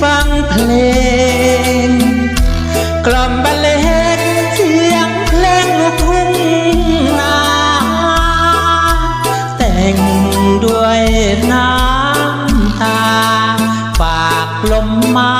ฟังเพลง กล่อมบรรเลงเสียงเพลงลูกทุ่งนาแต่งด้วยน้ำตา ฝากลมมา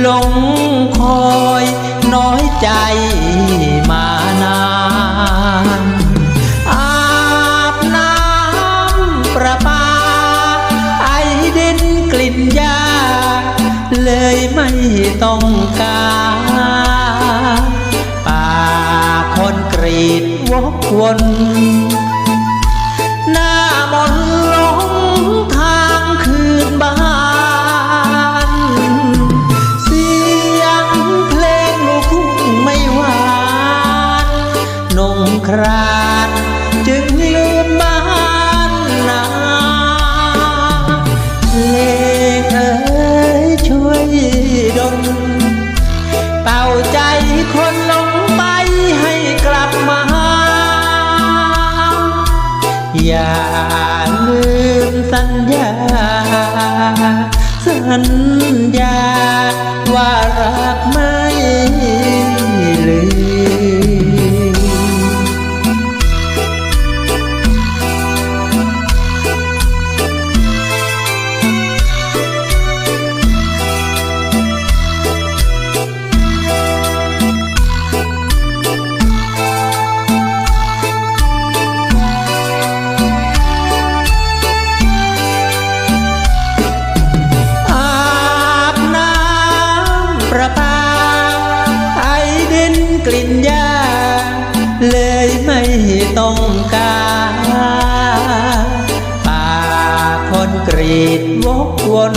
หลงคอยน้อยใจมานานอาบน้ำประปา ไอดินกลิ่นยา เลยไม่ต้องการป่าคนกรีดวกวน อย่าลืมสัญญา สัญญา กลิ่นยาเลยไม่ต้องการป่าคนกรีดวกวน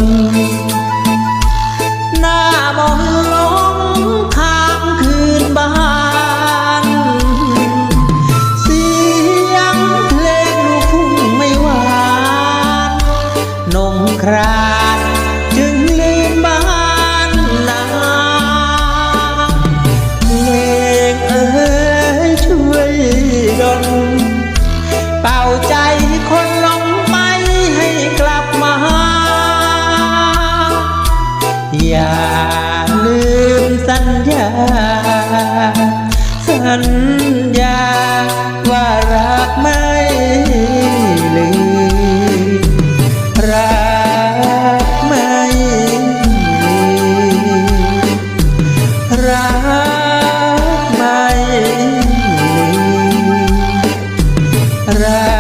เป่าใจคนลงไปให้กลับมาอย่าลืมสัญญา สัญญาว่ารักไม่ลืมรักไม่ลืมรัก ไม่ลืมรั